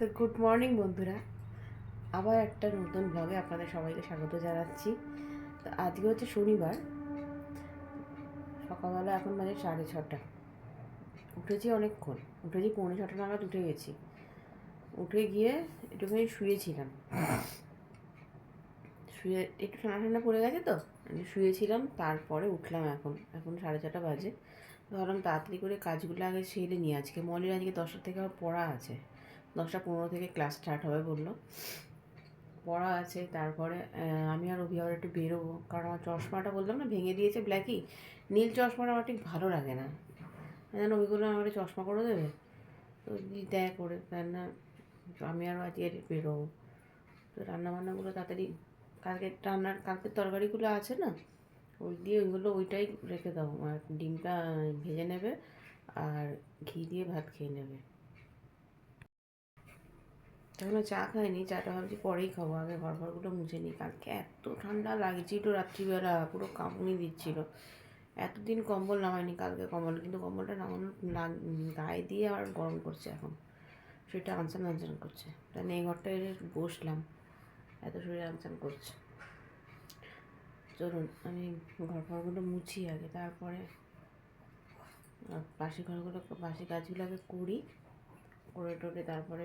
তো good morning বন্ধুরা। আবার একটা নতুন ব্লগে আপনাদের সবাইকে স্বাগত জানাচ্ছি। তো আজকে হচ্ছে শনিবার, সকালবেলা এখন বাজে সাড়ে ছটা। উঠেছি অনেকক্ষণ, উঠেছি পৌনে ছটা নাগাদ উঠে গেছি। উঠে গিয়ে একটুখানি শুয়েছিলাম। শুয়ে, একটু ঠান্ডা ঠান্ডা পড়ে গেছে তো শুয়েছিলাম, তারপরে উঠলাম এখন। এখন সাড়ে ছটা বাজে। ভাবলাম তাড়াতাড়ি করে কাজগুলো আগে সেরে নিই। আজকে মলির আজকে দশটা থেকে আমার পড়া আছে। দশটা পনেরো থেকে ক্লাস স্টার্ট হবে বলল। পড়া আছে, তারপরে আমি আর অভি আবার একটু বেরোবো। কারণ আমার চশমাটা বললাম না, ভেঙে দিয়েছে ব্ল্যাকই নীল চশমাটা আমার ঠিক ভালো লাগে না। যেন অভি বললাম আমার চশমা করে দেবে? তো দেয় করে। তাই না, আমি আরও আজকে বেরোবো। তো রান্নাবান্নাগুলো তাড়াতাড়ি, কালকে রান্নার কালকের তরকারিগুলো আছে না, ওই দিয়ে ওইগুলো, ওইটাই রেখে দাও। আর ডিমটা ভেজে নেবে, আর ঘি দিয়ে ভাত খেয়ে নেবে। এখনও চা খাইনি, চাটা ভাবছি পরেই খাব, আগে ঘর ঘরগুলো মুছে নিই। কালকে এত ঠান্ডা লাগছিল রাত্রিবেলা, পুরো কাঁপুনি দিচ্ছিল। এতদিন কম্বল নামাইনি, কালকে কম্বল, কিন্তু কম্বলটা নামানো গায়ে দিয়ে আবার গরম করছে এখন। সেটা আনসান আনসান করছে। তাই এই ঘরটা বসলাম, এত শরীর আনসান করছে। চলুন, আমি ঘর ঘরগুলো মুছি আগে, তারপরে আর বাসি ঘরগুলো বাসি আগে করি করে টোরে তারপরে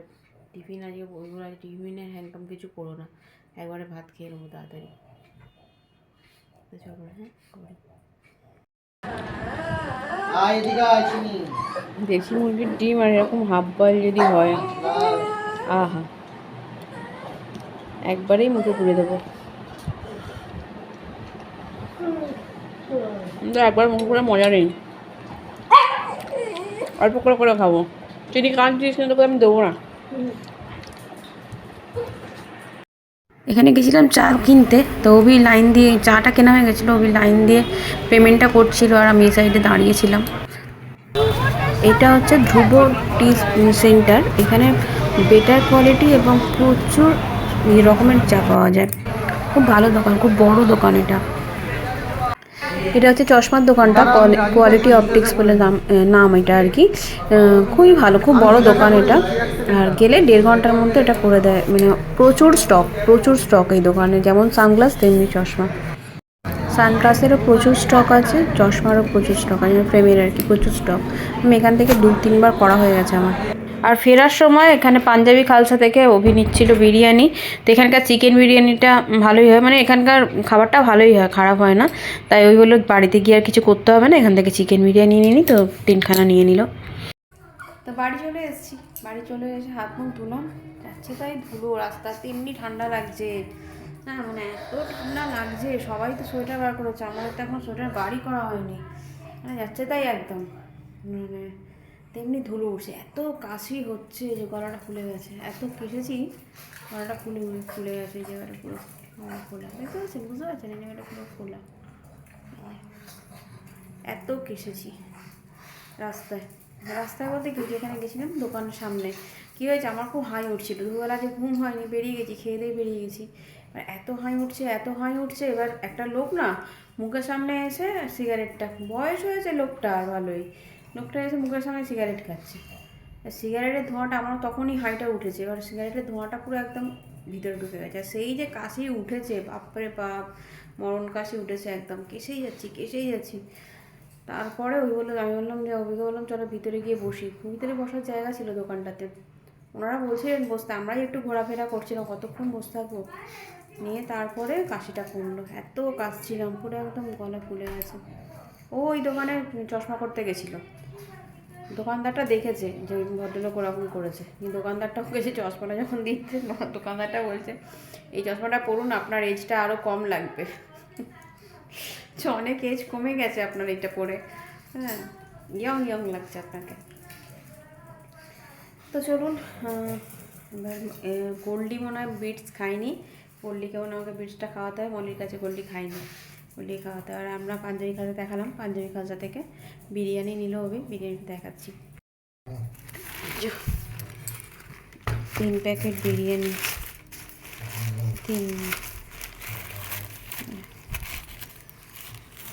টিফিন আজকে ওইগুলো আজকে টিফিনের হ্যান্ডকাম কিছু করো না। একবারে ভাত খেয়ে নেব তাড়াতাড়ি। চলো হ্যাঁ দেশি মুরগির ডিম আর এরকম হাফ বয়েল যদি হয় আহা। একবারেই মুখে পুড়ে দেবো। একবার মুখে পুরো মজা নেই। অল্প করে করে খাব। চিনি কাজ দিয়েছি কিন্তু আমি দেবো না। এখানে গেছিলাম চা কিনতে, তো অভি লাইন দিয়ে চাটা কেনা হয়ে গেছিল, অভি লাইন দিয়ে পেমেন্টটা করছিল আর আমি এই সাইডে দাঁড়িয়েছিলাম। এটা হচ্ছে ধ্রুব টি সেন্টার এখানে বেটার কোয়ালিটি এবং প্রচুর রকমের চা পাওয়া যায়। খুব ভালো দোকান, খুব বড় দোকান এটা। এটা হচ্ছে চশমার দোকানটা কোয়ালিটি অপটিক্স বলে নাম নাম এটা আর কি। খুবই ভালো, খুব বড় দোকান এটা। আর গেলে দেড় ঘণ্টার মধ্যে এটা করে দেয়। মানে প্রচুর স্টক প্রচুর স্টক এই দোকানে। যেমন সানগ্লাস, তেমনি চশমা। সানগ্লাসেরও প্রচুর স্টক আছে, চশমারও প্রচুর স্টক আছে ফ্রেমের আর কি প্রচুর স্টক আমি এখান থেকে দু তিনবার করা হয়ে গেছে আমার। আর ফেরার সময় এখানে পাঞ্জাবি খালসা থেকে অভি নিচ্ছিল বিরিয়ানি। তো এখানকার চিকেন বিরিয়ানিটা ভালোই হয়। মানে এখানকার খাবারটা ভালোই হয়, খারাপ হয় না। তাই ওই বলল, বাড়িতে গিয়ে আর কিছু করতে হবে না, এখান থেকে চিকেন বিরিয়ানি নিয়ে নিই তো তিনখানা নিয়ে নিল। তো বাড়ি চলে এসেছি। বাড়ি চলে এসে হাত মুখ ধুলাম। যাচ্ছে তাই ধুলো, রাস্তাতে এমনি ঠান্ডা লাগছে। হ্যাঁ মানে এত ঠান্ডা লাগছে, সবাই তো সোয়েটার বার করেছে। আমাদের তো এখন সোয়েটার বারই করা হয়নি। মানে যাচ্ছে তাই একদম। মানে তেমনি ধুলো উঠছে, এত কাশি হচ্ছে যে গলাটা ফুলে গেছে, এত কেসেছি গলাটা ফুলে ফুলে গেছে, এই জায়গাটা পুরো গলা ফোলা। দেখতে পাচ্ছেন? বুঝতে পারছেন? এই জায়গাটা পুরো ফোলা। এত কেসেছি রাস্তায়। রাস্তায় বলতে কি, যেখানে গেছিলাম, দোকানের সামনে। কী হয়েছে? আমার খুব হাই উঠছিল। দুবেলা যে ঘুম হয়নি, বেরিয়ে গেছি, খেয়ে দিয়ে বেরিয়ে গেছি। এত হাই উঠছে, এত হাই উঠছে, এবার একটা লোক না, মুখের সামনে এসে সিগারেটটা বয়স হয়েছে লোকটার ভালোই। লোকটা এসে মুখের সামনে সিগারেট খাচ্ছে। আর সিগারেটের ধোঁয়াটা আমার তখনই হাইটা উঠেছে, এবার সিগারেটের ধোঁয়াটা পুরো একদম ভিতরে ঢুকে গেছে। আর সেই যে কাশি উঠেছে, বাপরে বাপ, মরণ কাশি উঠেছে একদম কেসেই যাচ্ছি কেসেই যাচ্ছি। তারপরে ওই বলল, আমি বললাম যে, অভিকে বললাম, চলো ভিতরে গিয়ে বসি। ভিতরে বসার জায়গা ছিল দোকানটাতে। ওনারা বলছিলেন, বসতে আমরাই একটু ঘোরাফেরা করছিলাম, কতক্ষণ বসে থাকব? নিয়ে তারপরে কাশিটা কমলো। এত কাশছিলাম, পুরো একদম গলা ফুলে গেছে। ও ওই দোকানে চশমা করতে গেছিল। দোকানদারটা দেখেছে যে ভদ্রলোক ওরকম করেছে। কিন্তু দোকানদারটাও গেছে চশমাটা যখন দিচ্ছে, দোকানদারটা বলছে, এই চশমাটা পরুন, আপনার এজটা আরও কম লাগবে। অনেক এজ কমে গেছে আপনার এটা পরে। হ্যাঁ ইয়ং ইয়ং লাগছে আপনাকে। তো চলুন গোল্ডি মনে হয় বিটস খাইনি গোল্ডিকে মনে আমাকে বিটসটা খাওয়াতে হয় মলির কাছে গোল্ডি খাইনি গোল্ডি খাওয়াতে। আর আমরা পাঞ্জাবি খাজা দেখালাম, পাঞ্জাবি খাজা থেকে বিরিয়ানি নিল হবে বিরিয়ানি দেখাচ্ছি। তিন প্যাকেট বিরিয়ানি। তিন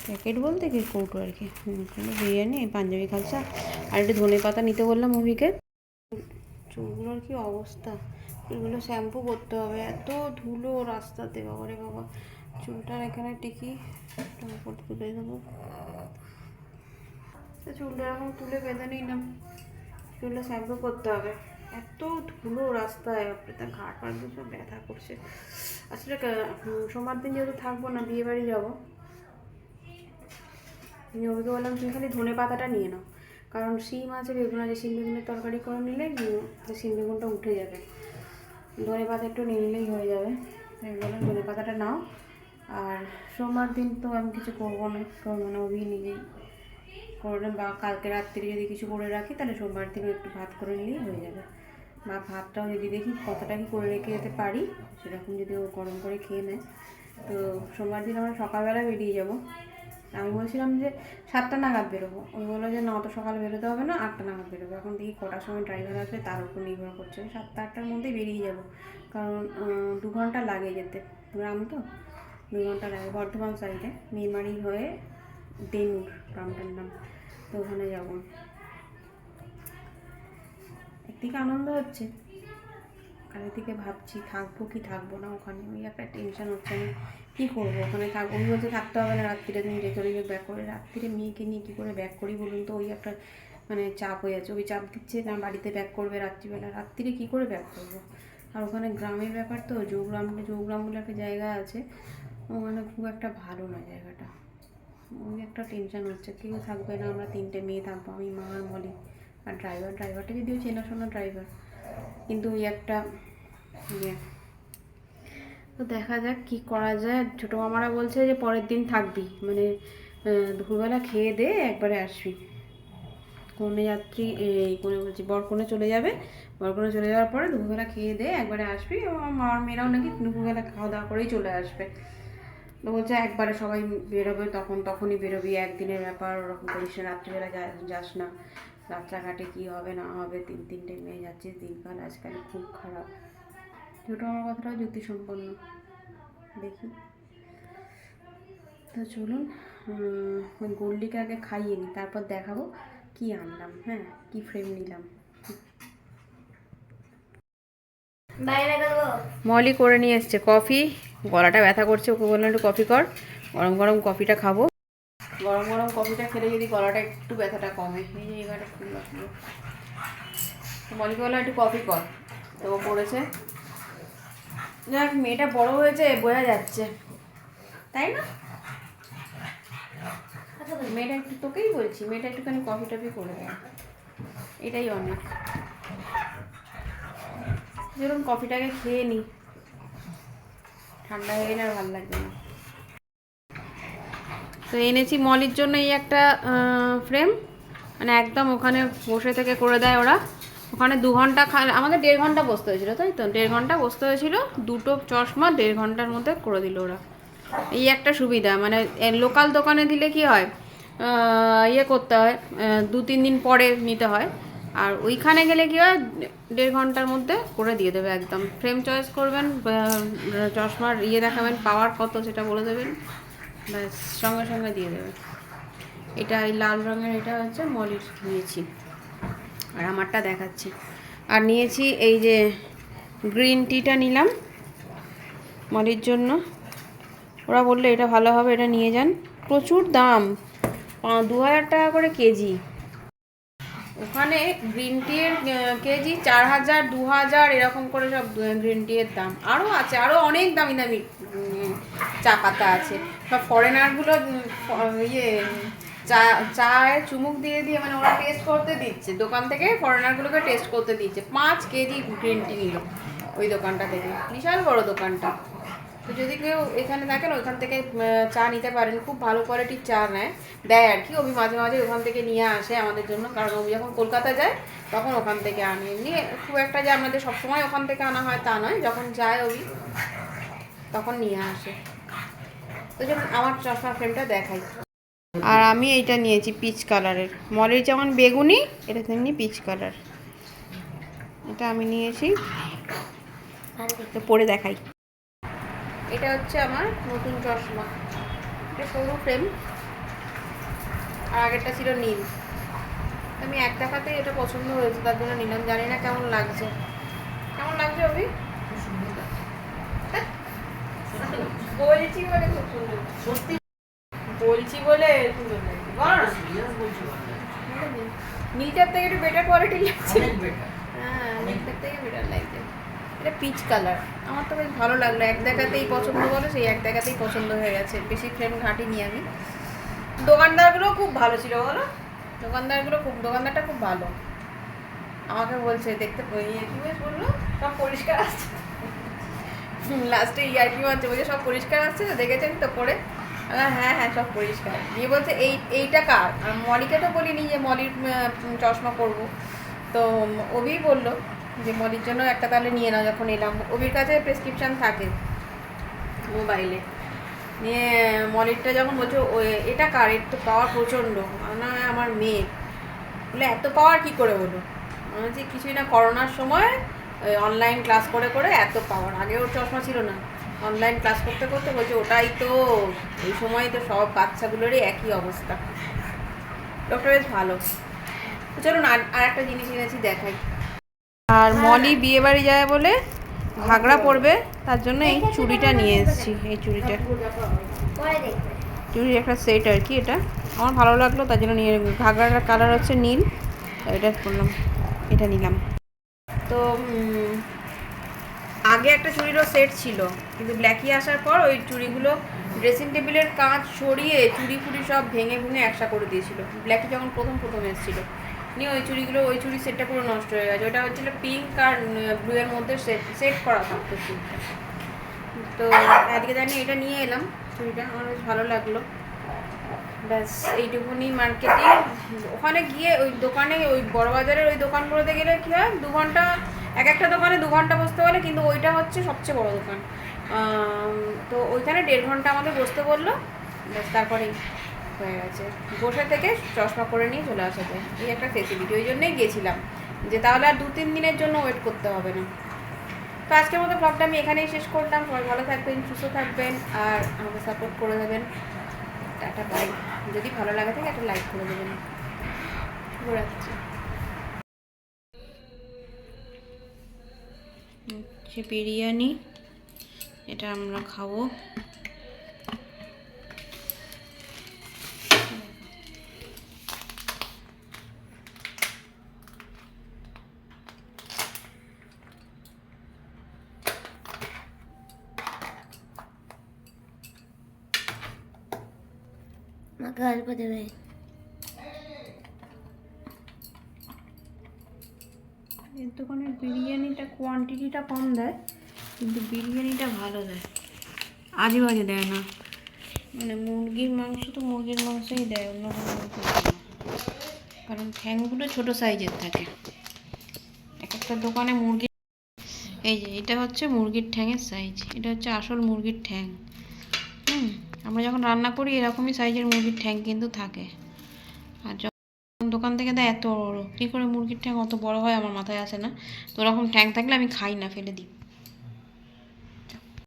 প্যাকেট বলতে কি কৌটো আর কি? বিরিয়ানি, পাঞ্জাবি খালসা আর একটু ধনে পাতা নিতে বললাম মুভিকে চুলগুলোর কি অবস্থা? চুলগুলো শ্যাম্পু করতে হবে। এত ধুলো রাস্তাতে, বাবারে বাবা। চুলটার এখানে টিকি উপর তুলে দেবো। তো চুলটা এখন তুলে বেঁধে নিলাম চুলটা শ্যাম্পু করতে হবে। এত ধুলো রাস্তায় আপনি তা ঘাট পাট সব ব্যথা করছে। আসলে কা- সোমবার দিন যেহেতু থাকব না, বিয়ে বাড়ি যাব। ওকে বললাম, তুমি খালি ধনে পাতাটা নিয়ে নাও। কারণ শিম আছে, বেগুন আছে, শিম বেগুনের তরকারি করে নিলে শিম বেগুনটা উঠে যাবে। ধনে পাতা একটু নিলেই হয়ে যাবে। আমি বললাম ধনে পাতাটা নাও। আর সোমবার দিন তো আমি কিছু করব না করব না ওই নিজেই করে বা কালকে রাত্রি যদি কিছু করে রাখি, তাহলে সোমবার দিন একটু ভাত করে নিলেই হয়ে যাবে। বা ভাতটাও যদি দেখি কতটা কি করে রেখে যেতে পারি, সেরকম যদি ও গরম করে খেয়ে নেয়। তো সোমবার দিন আমরা সকালবেলা বেরিয়ে যাব। আমি বলছিলাম যে সাতটা নাগাদ বেরোবো। ওই বলল যে না, অত সকালে বেরোতে হবে না, আটটা নাগাদ বেরোবো। এখন দেখি কটার সময় ড্রাইভার আসবে, তার উপর নির্ভর করছে। সাতটা, আটটার মধ্যেই বেরিয়ে যাব। কারণ দু ঘণ্টা লাগে যেতে গ্রাম তো। দু ঘণ্টা লাগে বর্ধমান সাইডে মেমারি হয়ে দেনুর গ্রামটার নাম। তো ওখানে যাব। একদিকে আনন্দ হচ্ছে। কালের দিকে ভাবছি, থাকব কি থাকব না, ওখানে ওই একটা টেনশন হচ্ছে আমি কী করব? ওখানে থাকব ওই বলছে থাকতে হবে না রাত্রিরে তুমি যে করে ব্যাক করে, রাত্রিরে মেয়েকে নিয়ে কী করে ব্যাক করি বলুন তো? ওই একটা মানে চাপ হয়ে যাচ্ছে, ওই চাপ দিচ্ছে না বাড়িতে ব্যাক করবে রাত্রিবেলা। রাত্রিরে কী করে ব্যাক করব? আর ওখানে গ্রামের ব্যাপার তো, জৌগ্রাম জৌগ্রাম বলে একটা জায়গা আছে, ওখানে খুব একটা ভালো না জায়গাটা। ওই একটা টেনশন হচ্ছে, কেউ থাকবে না, আমরা তিনটে মেয়ে থাকব, আমি, মা আর মলি আর ড্রাইভার ড্রাইভারটা যদিও চেনাশোনা ড্রাইভার কিন্তু ওই একটা ইয়ে তো দেখা যাক কি করা যায়। ছোটো মামারা বলছে যে পরের দিন থাকবি। মানে দুপুরবেলা খেয়ে দে, একবারে আসবি। কনে যাত্রী এই কোনে বলছি, বরকনে চলে যাবে। বরকনে চলে যাওয়ার পরে দুপুরবেলা খেয়ে দে, একবারে আসবি। এবং আমার মেয়েরাও নাকি দুপুরবেলা খাওয়া দাওয়া করেই চলে আসবে। তো বলছে, একবারে সবাই বেরোবে, তখন তখনই বেরোবি। একদিনের ব্যাপার, ওরকম করিস রাত্রিবেলা যাস না। রাস্তাঘাটে কী হবে, না হবে, তিন তিনটে মেয়ে যাচ্ছে দিনকাল আজকাল খুব খারাপ। ছোটো আমার কথাটাও যুক্তিসম্পন্ন। দেখি। তো চলুন ওই গোল্ডিকে আগে খাইয়ে নিই তারপর দেখাবো কি আনলাম হ্যাঁ কি ফ্রেম নিলাম। মলি করে নিয়ে এসছে কফি গলাটা ব্যথা করছে ওকে বললাম একটু কফি কর গরম গরম কফিটা খাব। গরম গরম কফিটা খেলে যদি গলাটা একটু ব্যথাটা কমে। এই যে এবারে ফুল তো মলিকে বললাম একটু কফি কর তো ও করেছে। যাক মেয়েটা বড় হয়েছে, বোঝা যাচ্ছে। তাই না? মেয়েটা একটু তোকেই বলছি, মেয়েটা একটুখানি কফি টফি করে দেয়। এটাই অনেক। যেরকম কফিটাকে খেয়ে নিই ঠান্ডা হয়ে গেলে আর ভালো লাগবে না। তো এনেছি মলির জন্য এই একটা ফ্রেম মানে একদম ওখানে বসে থেকে করে দেয় ওরা। ওখানে দু ঘণ্টা খা- আমাদের দেড় ঘণ্টা বসতে হয়েছিল, তাই তো? দেড় ঘণ্টা বসতে হয়েছিল, দুটো চশমা দেড় ঘণ্টার মধ্যে করে দিল ওরা। এই একটা সুবিধা মানে লোকাল দোকানে দিলে কি হয় ইয়ে করতে হয় দু তিন দিন পরে নিতে হয়, আর ওইখানে গেলে কি হয়, দেড় ঘণ্টার মধ্যে করে দিয়ে দেবে একদম। ফ্রেম চয়েস করবেন চশমার ইয়ে দেখাবেন, পাওয়ার কত সেটা বলে দেবেন, ব্যাস, সঙ্গে সঙ্গে দিয়ে দেবে। এটা এই লাল রঙের এটা হচ্ছে মলির নিয়েছি। আর আমারটা দেখাচ্ছি। আর নিয়েছি এই যে গ্রিন টিটা নিলাম মলির জন্য। ওরা বলল, এটা ভালো হবে, এটা নিয়ে যান। প্রচুর দাম দু হাজার টাকা করে কেজি। ওখানে গ্রিন টি এর কেজি চার হাজার, দু হাজার, এরকম করে সব গ্রিন টি এর দাম। আরও আছে আরও অনেক দামি দামি চা পাতা আছে। সব ফরেনারগুলো ইয়ে চা, চায়ের চুমুক দিয়ে দিয়ে মানে ওরা টেস্ট করতে দিচ্ছে। দোকান থেকে ফরেনারগুলোকে টেস্ট করতে দিচ্ছে। পাঁচ কেজি গ্রিন টি নিল ওই দোকানটা থেকে। বিশাল বড় দোকানটা। তো যদি কেউ এখানে থাকেন ওইখান থেকে চা নিতে পারেন। খুব ভালো কোয়ালিটির চা নেয়। দেয় আর কি। ওবি মাঝে মাঝে ওখান থেকে নিয়ে আসে আমাদের জন্য। কারণ ওবি যখন কলকাতা যায়, তখন ওখান থেকে আনে। এমনি খুব একটা যে আমাদের সবসময় ওখান থেকে আনা হয় তা নয়। যখন যায় ওবি তখন নিয়ে আসে। তো যেমন আমার চশমা ফ্রেমটা দেখাই। আর আমি এইটা নিয়েছি পিচ কালারের মলের যেমন বেগুনি এটা তেমনি পিচ কালার এটা আমি নিয়েছি। তো পরে দেখাই। এটা হচ্ছে আমার নতুন চশমা। এটা সরু ফ্রেম আর আগেরটা ছিল নীল। আমি এক দেখাতেই এটা পছন্দ হয়েছে তার জন্য নিলাম। জানি না কেমন লাগছে। কেমন লাগছে অভি? বলছি বলে খুব সুন্দর। সত্যি বলছি বলে। নীলটার থেকে একটু বেটার কোয়ালিটি লাগছে। হ্যাঁ নীলটার থেকে বেটার লাগছে এটা পিচ কালার আমার তো বেশ ভালো লাগল। এক দেখাতেই পছন্দ বলে সেই এক দেখাতেই পছন্দ হয়ে গেছে। বেশি ফ্রেম ঘাটিনি আমি। দোকানদারগুলো খুব ভালো ছিল বলো। দোকানদারগুলো খুব দোকানদারটা খুব ভালো। আমাকে বলছে দেখতে কি বলল? সব পরিষ্কার আসছে লাস্টে ইয়ার্কি মারছে বলছে সব পরিষ্কার আসছে তো দেখেছেন তো বললাম, হ্যাঁ হ্যাঁ সব পরিষ্কার। দিয়ে বলছে, এই, এইটা কার? মলিকে তো বলিনি যে মলির চশমা করব তো অভি বলল যে, মলির জন্য একটা তাহলে নিয়ে নাও, যখন এলাম। অভির কাছে প্রেসক্রিপশন থাকে মোবাইলে নিয়ে মলিরটা যখন বলছো এটা কার? এর তো পাওয়ার প্রচণ্ড। না আমার মেয়ে। বলে, এত পাওয়ার কি করে হলো? আমি বলছি, কিছুই না, করোনার সময় অনলাইন ক্লাস করে করে এত পাওয়ার আগে ওর চশমা ছিল না। অনলাইন ক্লাস করতে করতে বলছে ওটাই তো এই সময় তো সব বাচ্চাগুলোরই একই অবস্থা। ডক্টর বেশ ভালো। চলুন আর আর একটা জিনিস এনেছি দেখাই। আর মলি বিয়ে বাড়ি যায় বলে ঘাগরা পরবে তার জন্য এই চুড়িটা নিয়ে এসেছি এই চুড়িটা। চুড়ির একটা সেট আর কি এটা। আমার ভালো লাগল তার জন্য নিয়ে ঘাগরার কালার হচ্ছে নীল এটা করলাম এটা নিলাম। তো আগে একটা চুড়িরও সেট ছিল, কিন্তু ব্ল্যাকি আসার পর ওই চুড়িগুলো ড্রেসিং টেবিলের কাঁচ সরিয়ে চুড়ি ফুড়ি সব ভেঙে ভেঙে একসা করে দিয়েছিল। ব্ল্যাকি যখন প্রথম প্রথম এসেছিল, নিয়ে ওই চুড়িগুলো, ওই চুড়ি সেটটা পুরো নষ্ট হয়ে গেছে। ওটা হচ্ছিল পিঙ্ক আর ব্লু এর মধ্যে সেট সেট করা থাকতো তো আজকে জানি এটা নিয়ে এলাম চুড়িটা, আমার বেশ ভালো লাগল। ব্যাস, এইটুকুনি মার্কেটিং ওখানে গিয়ে ওই দোকানে, ওই বড়বাজারের ওই দোকানগুলোতে গেলে কী হয়, দু ঘণ্টা এক একটা দোকানে দু ঘণ্টা বসতে বলে, কিন্তু ওইটা হচ্ছে সবচেয়ে বড় দোকান। তো ওইখানে দেড় ঘণ্টা আমাদের বসতে বলল তারপরেই হয়ে গেছে। বসে থেকে চশমা করে নিয়ে চলে আসা যায়। এই একটা ফেসিলিটি ওই জন্যই গেছিলাম। যে তাহলে আর দু তিন দিনের জন্য ওয়েট করতে হবে না। তো আজকের মতো ব্লগটা আমি এখানেই শেষ করলাম। সবাই ভালো থাকবেন, সুস্থ থাকবেন, আর আমাকে সাপোর্ট করে দেবেন। টাটা বাই যদি ভালো লাগে থাকে একটা লাইক করে দেবেন। শুভরাত্রি। হচ্ছে বিরিয়ানি। এটা আমরা খাব। আমাকে অল্প দেবে এর দোকানের বিরিয়ানিটা কোয়ান্টিটিটা কম দেয় কিন্তু বিরিয়ানিটা ভালো দেয়। আজে বাজে দেয় না। মানে মুরগির মাংস তো মুরগির মাংসই দেয় অন্য কোনো কারণ ঠ্যাংগুলো ছোটো সাইজের থাকে। এক একটা দোকানে মুরগি এই যে এটা হচ্ছে মুরগির ঠ্যাংয়ের সাইজ এটা হচ্ছে আসল মুরগির ঠ্যাং। হুম আমরা যখন রান্না করি এরকমই সাইজের মুরগির ঠ্যাং কিন্তু থাকে। দোকান থেকে দেয়, এত বড় কী করে মুরগির ট্যাঙ্ক অত বড় হয় আমার মাথায় আসে না। তো ওরকম ঠ্যাং থাকলে আমি খাই না, ফেলে দিই।